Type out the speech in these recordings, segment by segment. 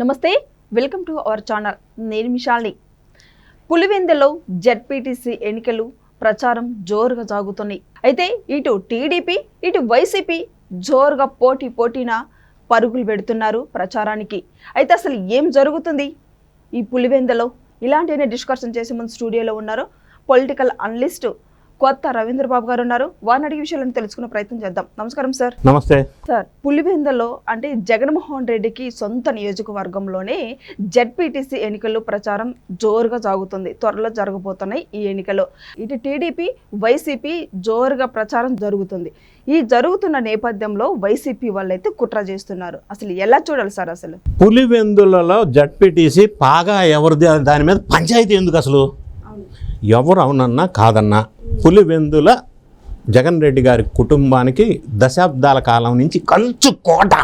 నమస్తే welcome to our channel. నేను మిషాల్ని. పులివెందులో ZPTC ఎన్నికలు ప్రచారం జోరుగా సాగుతున్నాయి. అయితే ఇటు టీడీపీ ఇటు వైసీపీ జోరుగా పోటీ పోటీన పరుగులు పెడుతున్నారు ప్రచారానికి. అయితే అసలు ఏం జరుగుతుంది? ఈ పులివెందులో ఇలాంటి డిస్కషన్ చేసే ముందు స్టూడియోలో ఉన్నారు పొలిటికల్ అనలిస్టు కొత్త రవీంద్ర బాబు గారు ఉన్నారు. వారిని అడిగే విషయాలను తెలుసుకునే ప్రయత్నం చేద్దాం. నమస్కారం సార్. నమస్తే. సార్ పులివెందులో అంటే జగన్మోహన్ రెడ్డికి సొంత నియోజకవర్గంలోనే జెడ్పీటీసీ ఎన్నికలు ప్రచారం జోరుగా సాగుతుంది. త్వరలో జరగబోతున్నాయి ఈ ఎన్నికలు. ఇటు టీడీపీ వైసీపీ జోరుగా ప్రచారం జరుగుతుంది. ఈ జరుగుతున్న నేపథ్యంలో వైసీపీ వాళ్ళైతే కుట్ర చేస్తున్నారు. అసలు ఎలా చూడాలి సార్ అసలు? పులివెందులలో జడ్పీటీసీ పాగా ఎవరిది? దాని మీద పంచాయతీ ఎందుకు అసలు? ఎవరు అవునన్నా కాదన్నా పులివెందుల జగన్ రెడ్డి గారి కుటుంబానికి దశాబ్దాల కాలం నుంచి కంచు కోట.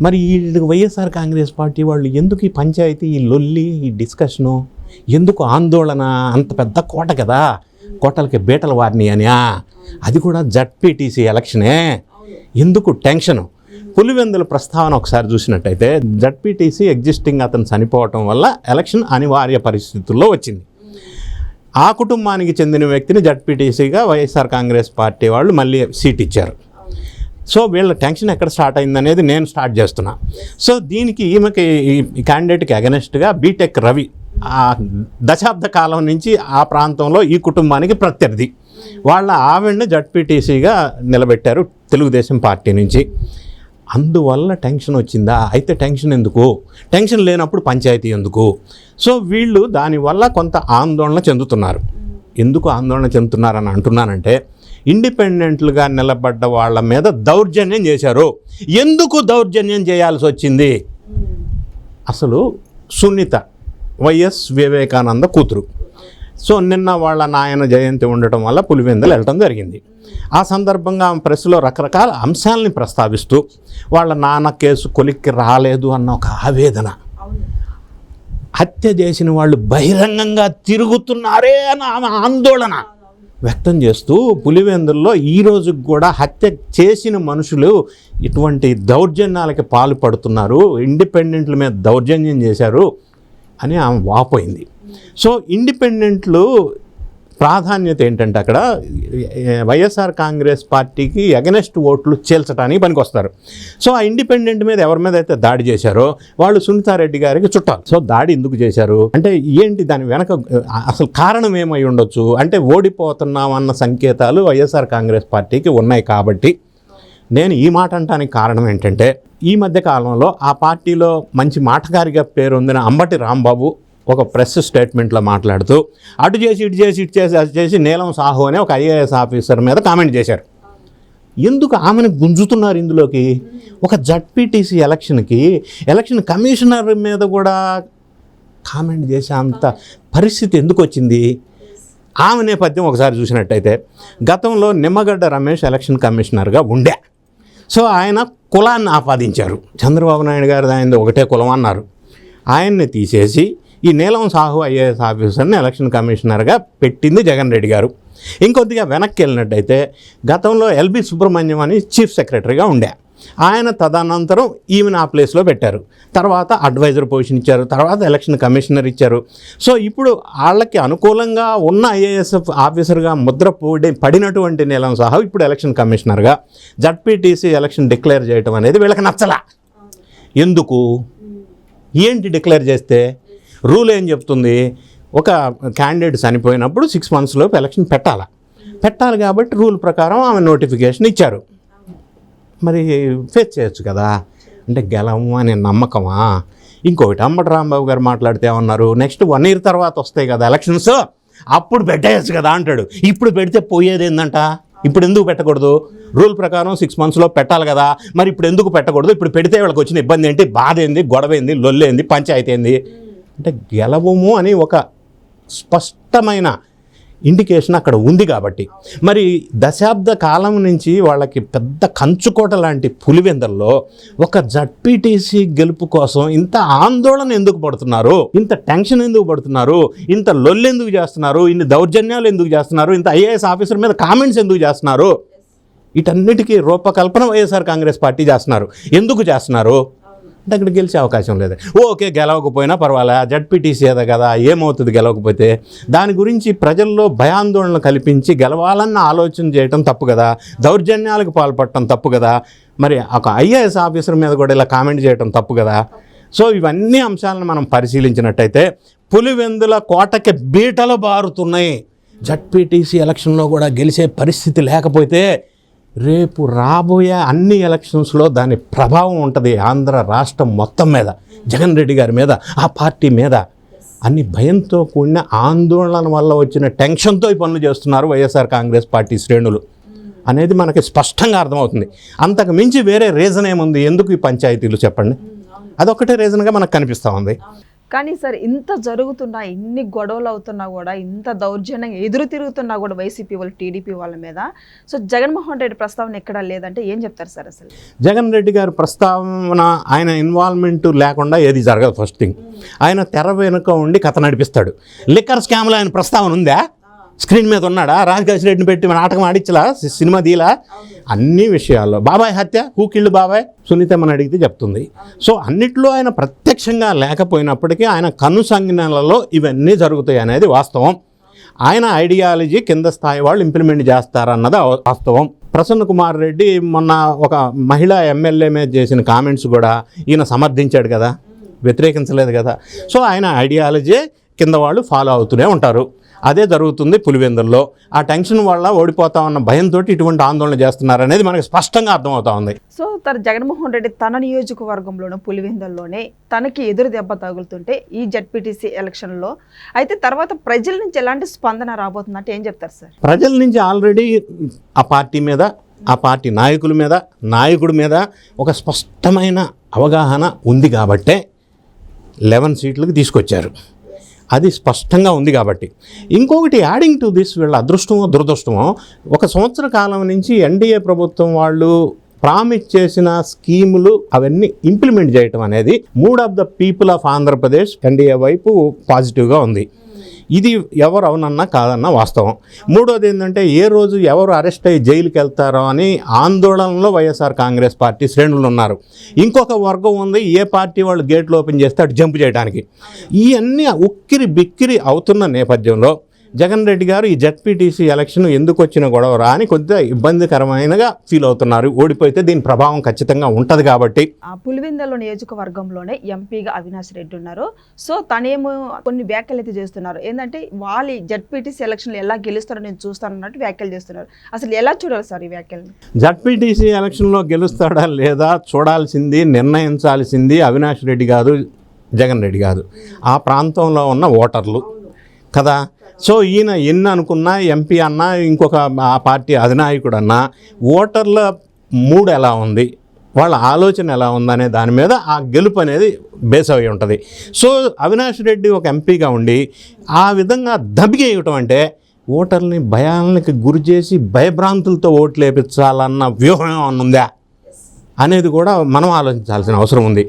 మరి వీళ్ళు వైఎస్ఆర్ కాంగ్రెస్ పార్టీ వాళ్ళు ఎందుకు ఈ పంచాయతీ ఈ లొల్లి ఈ డిస్కషను? ఎందుకు ఆందోళన? అంత పెద్ద కోట కదా. కోటలకి బీటలు వారిని అని అది కూడా జడ్పీటీసీ ఎలక్షనే. ఎందుకు టెన్షను? పులివెందుల ప్రస్తావన ఒకసారి చూసినట్టయితే జడ్పీటీసీ ఎగ్జిస్టింగ్ అతను చనిపోవటం వల్ల ఎలక్షన్ అనివార్య పరిస్థితుల్లో వచ్చింది. ఆ కుటుంబానికి చెందిన వ్యక్తిని జడ్పీటీసీగా వైఎస్ఆర్ కాంగ్రెస్ పార్టీ వాళ్ళు మళ్ళీ సీట్ ఇచ్చారు. సో వీళ్ళ టెన్షన్ ఎక్కడ స్టార్ట్ అయిందనేది నేను స్టార్ట్ చేస్తున్నా. సో దీనికి ఈమెకి ఈ క్యాండిడేట్కి అగనెస్ట్గా బీటెక్ రవి ఆ దశాబ్ద కాలం నుంచి ఆ ప్రాంతంలో ఈ కుటుంబానికి ప్రత్యర్థి. వాళ్ళ ఆవిడని జడ్పీటీసీగా నిలబెట్టారు తెలుగుదేశం పార్టీ నుంచి. అందువల్ల టెన్షన్ వచ్చిందా? అయితే టెన్షన్ ఎందుకు? టెన్షన్ లేనప్పుడు పంచాయతీ ఎందుకు? సో వీళ్ళు దానివల్ల కొంత ఆందోళన చెందుతున్నారు. ఎందుకు ఆందోళన చెందుతున్నారని అంటున్నానంటే ఇండిపెండెంట్లుగా నిలబడ్డ వాళ్ళ మీద దౌర్జన్యం చేశారు. ఎందుకు దౌర్జన్యం చేయాల్సి వచ్చింది? అసలు సునీత వైఎస్ వివేకానంద కూతురు. సో నిన్న వాళ్ళ నాయన జయంతి ఉండటం వల్ల పులివెందులు వెళ్ళటం జరిగింది. ఆ సందర్భంగా ఆమె ప్రెస్లో రకరకాల అంశాలని ప్రస్తావిస్తూ వాళ్ళ నాన్న కేసు కొలిక్కి రాలేదు అన్న ఒక ఆవేదన. హత్య చేసిన వాళ్ళు బహిరంగంగా తిరుగుతున్నారే అని ఆమె ఆందోళన వ్యక్తం చేస్తూ పులివెందుల్లో ఈ రోజుకి కూడా హత్య చేసిన మనుషులు ఇటువంటి దౌర్జన్యాలకి పాల్పడుతున్నారు ఇండిపెండెంట్ల మీద దౌర్జన్యం చేశారు అని ఆమె వాపోయింది. సో ఇండిపెండెంట్లు ప్రాధాన్యత ఏంటంటే అక్కడ వైఎస్ఆర్ కాంగ్రెస్ పార్టీకి అగెనెస్ట్ ఓట్లు చేల్చడానికి పనికొస్తారు. సో ఆ ఇండిపెండెంట్ మీద ఎవరి మీద అయితే దాడి చేశారో వాళ్ళు సునీతారెడ్డి గారికి చుట్టాలు. సో దాడి ఎందుకు చేశారు? అంటే ఏంటి దాని వెనక అసలు కారణం ఏమై ఉండొచ్చు? అంటే ఓడిపోతున్నామన్న సంకేతాలు వైఎస్ఆర్ కాంగ్రెస్ పార్టీకి ఉన్నాయి కాబట్టి నేను ఈ మాట అంటానికి కారణం ఏంటంటే ఈ మధ్య కాలంలో ఆ పార్టీలో మంచి మాటగారిగా పేరొందిన అంబటి రాంబాబు ఒక ప్రెస్ స్టేట్మెంట్లో మాట్లాడుతూ అటు చేసి ఇటు చేసి ఇటు చేసి అటు చేసి నీలం సాహు అనే ఒక ఐఏఎస్ ఆఫీసర్ మీద కామెంట్ చేశారు. ఎందుకు ఆమెను గుంజుతున్నారు ఇందులోకి? ఒక జడ్పీటీసీ ఎలక్షన్కి ఎలక్షన్ కమిషనర్ మీద కూడా కామెంట్ చేసే అంత పరిస్థితి ఎందుకు వచ్చింది? ఆమె నేపథ్యం ఒకసారి చూసినట్టయితే గతంలో నిమ్మగడ్డ రమేష్ ఎలక్షన్ కమిషనర్గా ఉండే. సో ఆయన కులాన్ని ఆపాదించారు. చంద్రబాబు నాయుడు గారు ఆయన ఒకటే కులం అన్నారు. ఆయన్ని తీసేసి ఈ నీలం సాహు ఐఏఎస్ ఆఫీసర్ని ఎలక్షన్ కమిషనర్గా పెట్టింది జగన్ రెడ్డి గారు. ఇంకొద్దిగా వెనక్కి వెళ్ళినట్టయితే గతంలో ఎల్బి సుబ్రహ్మణ్యం అని చీఫ్ సెక్రటరీగా ఉండే. ఆయన తదనంతరం ఈమెను ఆ ప్లేస్లో పెట్టారు. తర్వాత అడ్వైజర్ పొజిషన్ ఇచ్చారు తర్వాత ఎలక్షన్ కమిషనర్ ఇచ్చారు. సో ఇప్పుడు వాళ్ళకి అనుకూలంగా ఉన్న ఐఏఎస్ ఆఫీసర్గా ముద్ర పడి పడినటువంటి నీలం సాహు ఇప్పుడు ఎలక్షన్ కమిషనర్గా జడ్పీటీసీ ఎలక్షన్ డిక్లేర్ చేయటం అనేది వీళ్ళకి నచ్చలా. ఎందుకు? ఏంటి డిక్లేర్ చేస్తే? రూల్ ఏం చెప్తుంది? ఒక క్యాండిడేట్ చనిపోయినప్పుడు సిక్స్ మంత్స్లోపు ఎలక్షన్ పెట్టాలి? పెట్టాలి కాబట్టి రూల్ ప్రకారం ఆమె నోటిఫికేషన్ ఇచ్చారు. మరి ఫేస్ చేయొచ్చు కదా? అంటే గెలము అనే నమ్మకమా? ఇంకొకటి అమ్మటి రాంబాబు గారు మాట్లాడితే ఉన్నారు నెక్స్ట్ వన్ ఇయర్ తర్వాత వస్తాయి కదా ఎలక్షన్స్ అప్పుడు పెట్టేయచ్చు కదా అంటాడు. ఇప్పుడు పెడితే పోయేది ఏందంట? ఇప్పుడు ఎందుకు పెట్టకూడదు? రూల్ ప్రకారం సిక్స్ మంత్స్లో పెట్టాలి కదా. మరి ఇప్పుడు ఎందుకు పెట్టకూడదు? ఇప్పుడు పెడితే వీళ్ళకి వచ్చిన ఇబ్బంది ఏంటి? బాధ ఏంది? గొడవ ఏంది? లొల్లేంది పంచాయతీ ఏంది? అంటే గెలవము అని ఒక స్పష్టమైన ఇండికేషన్ అక్కడ ఉంది కాబట్టి. మరి దశాబ్ద కాలం నుంచి వాళ్ళకి పెద్ద కంచుకోట లాంటి పులివెందల్లో ఒక జడ్పీటీసీ గెలుపు కోసం ఇంత ఆందోళన ఎందుకు పడుతున్నారు? ఇంత టెన్షన్ ఎందుకు పడుతున్నారు? ఇంత లొల్లు ఎందుకు చేస్తున్నారు? ఇన్ని దౌర్జన్యాలు ఎందుకు చేస్తున్నారు? ఇంత ఐఏఎస్ ఆఫీసర్ మీద కామెంట్స్ ఎందుకు చేస్తున్నారు? వీటన్నిటికీ రూపకల్పన వైఎస్ఆర్ కాంగ్రెస్ పార్టీ చేస్తున్నారు. ఎందుకు చేస్తున్నారు? అంటే అక్కడ గెలిచే అవకాశం లేదు. ఓకే గెలవకపోయినా పర్వాలే. జడ్పీటీసీ ఏదో కదా ఏమవుతుంది గెలవకపోతే? దాని గురించి ప్రజల్లో భయాందోళన కల్పించి గెలవాలన్న ఆలోచన చేయటం తప్పు కదా. దౌర్జన్యాలకు పాల్పడటం తప్పు కదా. మరి ఒక ఐఏఎస్ ఆఫీసర్ మీద కూడా ఇలా కామెంట్ చేయటం తప్పు కదా. సో ఇవన్నీ అంశాలను మనం పరిశీలించినట్టయితే పులివెందుల కోటకి బీటలు బారుతున్నాయి. జడ్పీటీసీ ఎలక్షన్లో కూడా గెలిచే పరిస్థితి లేకపోతే రేపు రాబోయే అన్ని ఎలక్షన్స్లో దాని ప్రభావం ఉంటుంది ఆంధ్ర రాష్ట్రం మొత్తం మీద. జగన్ రెడ్డి గారి మీద ఆ పార్టీ మీద. అన్ని భయంతో కూడిన ఆందోళన వల్ల వచ్చిన టెన్షన్తో ఈ పనులు చేస్తున్నారు వైఎస్ఆర్ కాంగ్రెస్ పార్టీ శ్రేణులు. అనేది మనకి స్పష్టంగా అర్థమవుతుంది. అంతకు మించి వేరే రీజన్ ఏముంది? ఎందుకు ఈ పంచాయతీలు చెప్పండి? అదొకటే రీజన్గా మనకు కనిపిస్తూ ఉంది. కానీ సార్ ఇంత జరుగుతున్నా ఇన్ని గొడవలు అవుతున్నా కూడా ఇంత దౌర్జన్యంగా ఎదురు తిరుగుతున్నా కూడా వైసీపీ వాళ్ళు టీడీపీ వాళ్ళ మీద. సో జగన్మోహన్ రెడ్డి ప్రస్తావన ఎక్కడా లేదంటే ఏం చెప్తారు సార్ అసలు? జగన్ రెడ్డి గారి ప్రస్తావన ఆయన ఇన్వాల్వ్మెంట్ లేకుండా ఏది జరగదు ఫస్ట్ థింగ్ ఆయన తెర వెనుక ఉండి కథ నడిపిస్తాడు. లిక్కర్ స్కామ్లో ఆయన ప్రస్తావన ఉందా? స్క్రీన్ మీద ఉన్నాడా? రాజకేష్ రెడ్డిని పెట్టి మన నాటకం ఆడించలా సినిమా దీలా అన్ని విషయాల్లో. బాబాయ్ హత్య? హూకిళ్ళు బాబాయ్? సునీతమ్మని అడిగితే చెప్తుంది. సో అన్నిట్లో ఆయన ప్రత్యక్షంగా లేకపోయినప్పటికీ ఆయన కనుసంజ్ఞలలో ఇవన్నీ జరుగుతాయి అనేది వాస్తవం. ఆయన ఐడియాలజీ కింద స్థాయి వాళ్ళు ఇంప్లిమెంట్ చేస్తారన్నది వాస్తవం. ప్రసన్న కుమార్ రెడ్డి మొన్న ఒక మహిళా ఎమ్మెల్యే మీద చేసిన కామెంట్స్ కూడా ఈయన సమర్థించాడు కదా. వ్యతిరేకించలేదు కదా. సో ఆయన ఐడియాలజీ కింద వాళ్ళు ఫాలో అవుతూనే ఉంటారు. అదే జరుగుతుంది పులివెందుల్లో. ఆ టెన్షన్ వల్ల ఓడిపోతామన్న భయంతో ఇటువంటి ఆందోళన చేస్తున్నారు అనేది మనకి స్పష్టంగా అర్థమవుతా ఉంది. సో తన జగన్మోహన్ రెడ్డి తన నియోజకవర్గంలోనే పులివెందల్లోనే తనకి ఎదురు దెబ్బ తగులుతుంటే ఈ జడ్పీటీసీ ఎలక్షన్లో అయితే తర్వాత ప్రజల నుంచి ఎలాంటి స్పందన రాబోతుందంటే ఏం చెప్తారు సార్? ప్రజల నుంచి ఆల్రెడీ ఆ పార్టీ మీద ఆ పార్టీ నాయకుల మీద నాయకుడి మీద ఒక స్పష్టమైన అవగాహన ఉంది కాబట్టే లెవెన్ సీట్లకు తీసుకొచ్చారు. అది స్పష్టంగా ఉంది కాబట్టి. ఇంకొకటి యాడింగ్ టు దిస్ వీళ్ళ అదృష్టమో దురదృష్టమో ఒక సంవత్సర కాలం నుంచి ఎన్డీఏ ప్రభుత్వం వాళ్ళు ప్రామిస్ చేసిన స్కీములు అవన్నీ ఇంప్లిమెంట్ చేయటం అనేది mood of the people of Andhra Pradesh NDA వైపు పాజిటివ్గా ఉంది. ఇది ఎవరు అవునన్నా కాదన్నా వాస్తవం. మూడోది ఏంటంటే ఏ రోజు ఎవరు అరెస్ట్ అయ్యి జైలుకి వెళ్తారో అని ఆందోళనలో వైఎస్ఆర్ కాంగ్రెస్ పార్టీ శ్రేణులు ఉన్నారు. ఇంకొక వర్గం ఉంది ఏ పార్టీ వాళ్ళు గేట్లు ఓపెన్ చేస్తే అటు జంప్ చేయడానికి. ఇవన్నీ ఉక్కిరి బిక్కిరి అవుతున్న నేపథ్యంలో జగన్ రెడ్డి గారు ఈ జడ్పీటీసీ ఎలక్షన్ ఎందుకు వచ్చిన గొడవరా అని కొద్దిగా ఇబ్బందికరమైనగా ఫీల్ అవుతున్నారు. ఓడిపోతే దీని ప్రభావం ఖచ్చితంగా ఉంటుంది కాబట్టి. ఆ పులివెందల నియోజకవర్గంలోనే ఎంపీగా అవినాష్ రెడ్డి ఉన్నారు. సో తనేమో కొన్ని వ్యాఖ్యలు అయితే చేస్తున్నారు. ఏంటంటే వాళ్ళ జడ్పీటీసీ ఎలక్షన్లు ఎలా గెలుస్తారో నేను చూస్తాను అన్నట్టు వ్యాఖ్యలు చేస్తున్నారు. అసలు ఎలా చూడాలి సార్ ఈ వ్యాఖ్యలను? జడ్పీటీసీ ఎలక్షన్లో గెలుస్తాడా లేదా చూడాల్సింది నిర్ణయించాల్సింది అవినాష్ రెడ్డి కాదు జగన్ రెడ్డి కాదు ఆ ప్రాంతంలో ఉన్న ఓటర్లు. కదా? సో ఈయన ఎన్ని అనుకున్నా ఎంపీ అన్నా ఇంకొక ఆ పార్టీ అధినాయకుడు అన్నా ఓటర్ల మూడ్ ఎలా ఉంది? వాళ్ళ ఆలోచన ఎలా ఉందనే దాని మీద ఆ గెలుపు అనేది బేస్ అయి ఉంటుంది. సో అవినాష్ రెడ్డి ఒక ఎంపీగా ఉండి ఆ విధంగా దబిగేయటం అంటే ఓటర్ని భయాలకి గురి చేసి భయభ్రాంతులతో ఓట్లు వేపించాలన్న వ్యూహం ఏమన్నా ఉందా? అనేది కూడా మనం ఆలోచించాల్సిన అవసరం ఉంది.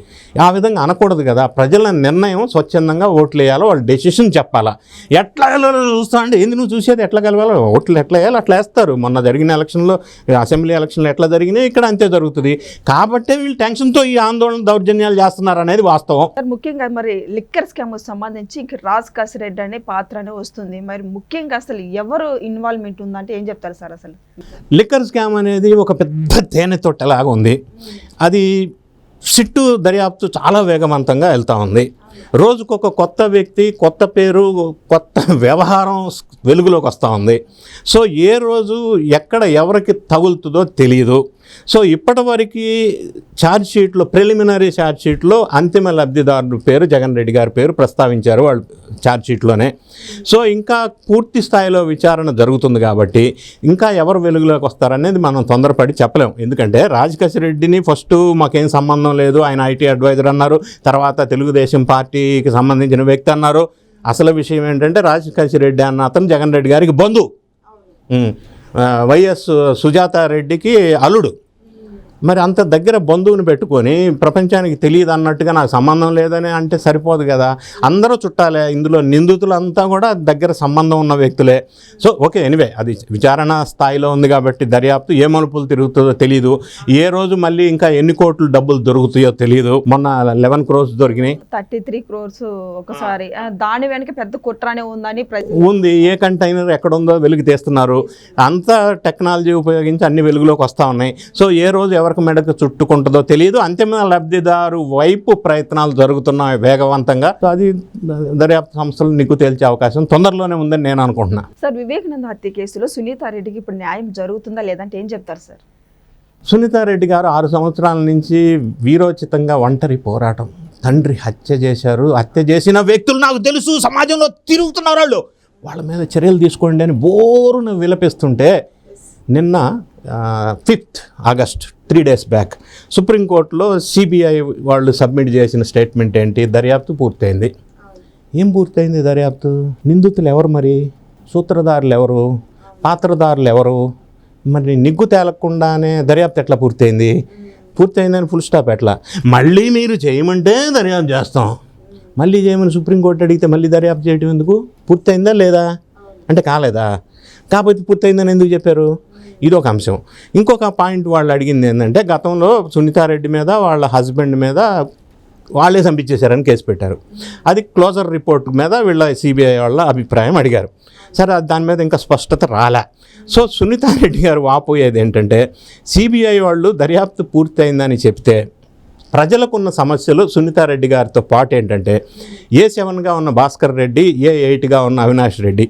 ఆ విధంగా అనకూడదు కదా. ప్రజల నిర్ణయం స్వచ్ఛందంగా ఓట్లు వేయాలో వాళ్ళ డెసిషన్ చెప్పాలా. ఎట్లా చూస్తా అంటే ఏంది నువ్వు చూసేది ఎట్లా కలవాలో? ఓట్లు ఎట్లా వేయాలో అట్లా వేస్తారు. మొన్న జరిగిన ఎలక్షన్లో అసెంబ్లీ ఎలక్షన్లో ఎట్లా జరిగినాయి ఇక్కడ అంతే జరుగుతుంది. కాబట్టే వీళ్ళు టెన్షన్తో ఈ ఆందోళన దౌర్జన్యాలు చేస్తున్నారు అనేది వాస్తవం. సార్ ముఖ్యంగా మరి లిక్కర్ స్కామ్ సంబంధించి ఇంక రాజ్ కాసిరెడ్డి అనే పాత్ర అనే వస్తుంది. మరి ముఖ్యంగా అసలు ఎవరు ఇన్వాల్వ్మెంట్ ఉందంటే ఏం చెప్తారు సార్ అసలు? లిక్కర్ స్కామ్ అనేది ఒక పెద్ద తేనె తొట్టెలాగా ఉంది. అది సిట్టు దర్యాప్తు చాలా వేగవంతంగా వెళ్తూ ఉంది. రోజుకొక కొత్త వ్యక్తి కొత్త పేరు కొత్త వ్యవహారం వెలుగులోకి వస్తూ ఉంది. సో ఏ రోజు ఎక్కడ ఎవరికి తగులుతుందో తెలియదు సో ఇప్పటివరకు ఛార్జ్ షీట్లో ప్రిలిమినరీ ఛార్జ్ షీట్లో అంతిమ లబ్ధిదారుడు పేరు జగన్ రెడ్డి గారి పేరు ప్రస్తావించారు వాళ్ళు ఛార్జ్ షీట్లోనే. సో ఇంకా పూర్తి స్థాయిలో విచారణ జరుగుతుంది కాబట్టి ఇంకా ఎవరు వెలుగులోకి వస్తారనేది మనం తొందరపడి చెప్పలేం. ఎందుకంటే రాజకేశ్ రెడ్డిని ఫస్ట్ మాకేం సంబంధం లేదు ఆయన ఐటీ అడ్వైజర్ అన్నారు తర్వాత తెలుగుదేశం పార్టీకి సంబంధించిన వ్యక్తి అన్నారు. అసలు విషయం ఏంటంటే రాజకేశ్ రెడ్డి అన్న అతను జగన్ రెడ్డి గారికి బంధు వైఎస్ సుజాత రెడ్డికి అల్లుడు. మరి అంత దగ్గర బంధువుని పెట్టుకొని ప్రపంచానికి తెలియదు అన్నట్టుగా నాకు సంబంధం లేదని అంటే సరిపోదు కదా. అందరూ చుట్టాలే ఇందులో నిందితులంతా కూడా దగ్గర సంబంధం ఉన్న వ్యక్తులే. సో ఓకే ఎనివే అది విచారణ స్థాయిలో ఉంది కాబట్టి దర్యాప్తు ఏ మలుపులు తిరుగుతుందో తెలియదు ఏ రోజు మళ్ళీ ఇంకా ఎన్ని కోట్లు డబ్బులు దొరుకుతాయో తెలియదు మొన్న లెవెన్ క్రోర్స్ దొరికినాయి. థర్టీ త్రీ క్రోర్స్ ఒకసారి దాని వెనక పెద్ద కుట్రనే ఉందని ఉంది. ఏ కంటైనర్ ఎక్కడుందో వెలుగు తీస్తున్నారు. అంత టెక్నాలజీ ఉపయోగించి అన్ని వెలుగులోకి వస్తూ ఉన్నాయి. సో ఏ రోజు ఎవరికి మెడకు చుట్టుకుంటుందో తెలియదు. అంతిమ లబ్ధిదారు వైపు ప్రయత్నాలు జరుగుతున్నాయి వేగవంతంగా. అది దర్యాప్తు సంస్థలు నీకు తేల్చే అవకాశం తొందరలోనే ఉందని నేను అనుకుంటున్నా. సార్ వివేకానంద హత్య కేసులో సునీతారెడ్డికి ఇప్పుడు న్యాయం జరుగుతుందా లేదంటే ఏం చెప్తారు సార్? సునీతారెడ్డి గారు ఆరు సంవత్సరాల నుంచి వీరోచితంగా ఒంటరి పోరాటం. తండ్రి హత్య చేశారు. హత్య చేసిన వ్యక్తులు నాకు తెలుసు. సమాజంలో తిరుగుతున్నారు వాళ్ళు. వాళ్ళ మీద చర్యలు తీసుకోండి అని బోరును విలపిస్తుంటే నిన్న fifth August three days back సుప్రీంకోర్టులో సిబిఐ వాళ్ళు సబ్మిట్ చేసిన స్టేట్మెంట్ ఏంటి? దర్యాప్తు పూర్తయింది. ఏం పూర్తయింది దర్యాప్తు? నిందితులు ఎవరు మరి? సూత్రధారులు ఎవరు? పాత్రధారులు ఎవరు? మరి నిగ్గు తేలకుండానే దర్యాప్తు ఎట్లా పూర్తయింది? పూర్తయిందని ఫుల్ స్టాప్ ఎట్లా? మళ్ళీ మీరు చేయమంటే దర్యాప్తు చేస్తాం. మళ్ళీ చేయమని సుప్రీంకోర్టు అడిగితే మళ్ళీ దర్యాప్తు చేయటం ఎందుకు? పూర్తయిందా లేదా? అంటే కాలేదా? కాకపోతే పూర్తయిందని ఎందుకు చెప్పారు? ఇదొక అంశం. ఇంకొక పాయింట్ వాళ్ళు అడిగింది ఏంటంటే గతంలో సునీతారెడ్డి మీద వాళ్ళ హస్బెండ్ మీద వాళ్ళే చంపించేశారని కేసు పెట్టారు. అది క్లోజర్ రిపోర్ట్ మీద వీళ్ళ సిబిఐ వాళ్ళ అభిప్రాయం అడిగారు. సరే దాని మీద ఇంకా స్పష్టత రాలే. సో సునీతారెడ్డి గారు వాపోయేది ఏంటంటే సిబిఐ వాళ్ళు దర్యాప్తు పూర్తయిందని చెప్తే ప్రజలకున్న సమస్యలు సునీతారెడ్డి గారితో పాటు ఏంటంటే ఏ సెవెన్గా ఉన్న భాస్కర్ రెడ్డి ఏ ఎయిట్గా ఉన్న అవినాష్ రెడ్డి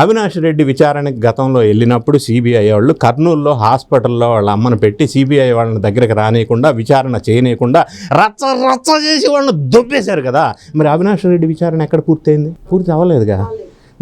అవినాష్ రెడ్డి విచారణకు గతంలో వెళ్ళినప్పుడు సిబిఐ వాళ్ళు కర్నూలులో హాస్పిటల్లో వాళ్ళ అమ్మను పెట్టి సిబిఐ వాళ్ళని దగ్గరికి రానియకుండా విచారణ చేయనీయకుండా రచ్చ రచ్చ చేసి వాళ్ళని దొబ్బేశారు కదా. మరి అవినాష్ రెడ్డి విచారణ ఎక్కడ పూర్తయింది? పూర్తి అవ్వలేదుగా?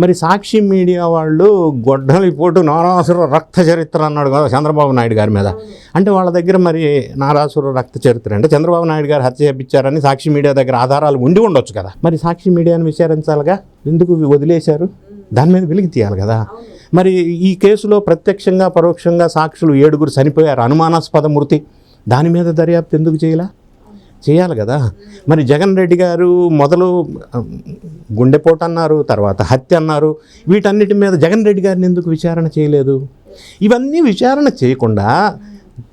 మరి సాక్షి మీడియా వాళ్ళు గొడ్డలి పోటు నారాసుర రక్త చరిత్ర అన్నాడు కదా చంద్రబాబు నాయుడు గారి మీద. అంటే వాళ్ళ దగ్గర మరి నారాసుర రక్త చరిత్ర అంటే చంద్రబాబు నాయుడు గారు హత్య చేపించారని సాక్షి మీడియా దగ్గర ఆధారాలు ఉండి ఉండొచ్చు కదా. మరి సాక్షి మీడియాను విచారించాలిగా? ఎందుకు వదిలేశారు? దాని మీద వెలికి తీయాలి కదా. మరి ఈ కేసులో ప్రత్యక్షంగా పరోక్షంగా సాక్షులు ఏడుగురు చనిపోయారు. అనుమానాస్పద మృతి. దాని మీద దర్యాప్తు ఎందుకు చేయలా? చేయాలి కదా. మరి జగన్ రెడ్డి గారు మొదలు గుండెపోటు అన్నారు తర్వాత హత్య అన్నారు. వీటన్నిటి మీద జగన్ రెడ్డి గారిని ఎందుకు విచారణ చేయలేదు? ఇవన్నీ విచారణ చేయకుండా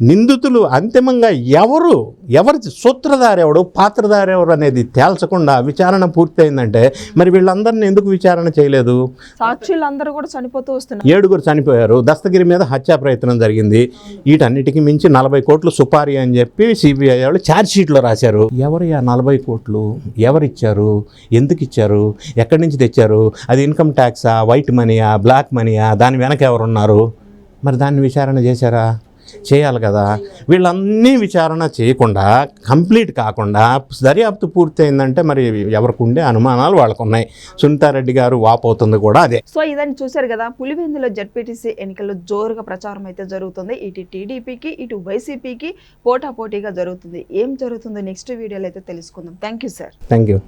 నిందితులు అంతిమంగా ఎవరు ఎవరి సూత్రధారి ఎవడు పాత్రధారి ఎవరు అనేది తేల్చకుండా విచారణ పూర్తయిందంటే మరి వీళ్ళందరిని ఎందుకు విచారణ చేయలేదు? సాక్షులందరూ కూడా చనిపోతూ వస్తున్నారు. ఏడుగురు చనిపోయారు. దస్తగిరి మీద హత్యా ప్రయత్నం జరిగింది. వీటన్నిటికీ మించి నలభై కోట్లు సుపారీ అని చెప్పి సిబిఐ వాళ్ళు ఛార్జ్ షీట్లో రాశారు. ఎవరు ఆ నలభై కోట్లు? ఎవరు ఇచ్చారు ఎందుకు ఇచ్చారు ఎక్కడి నుంచి తెచ్చారు? అది ఇన్కమ్ ట్యాక్సా? వైట్ మనీయా? బ్లాక్ మనీయా? దాని వెనక ఎవరున్నారు? మరి దాన్ని విచారణ చేశారా? చేయాలి కదా. వీళ్ళన్నీ విచారణ చేయకుండా కంప్లీట్ కాకుండా దర్యాప్తు పూర్తయిందంటే మరి ఎవరికి ఉండే అనుమానాలు వాళ్ళకు ఉన్నాయి సునీతారెడ్డి గారు వాపోతుంది కూడా అదే. సో ఇదని చూశారు కదా పులివెందులో జడ్పీటీసీ ఎన్నికల్లో జోరుగా ప్రచారం అయితే జరుగుతుంది. ఇటు టీడీపీకి ఇటు వైసీపీకి పోటాపోటీగా జరుగుతుంది. ఏం జరుగుతుందో నెక్స్ట్ వీడియోలో అయితే తెలుసుకుందాం. Thank you sir. Thank you.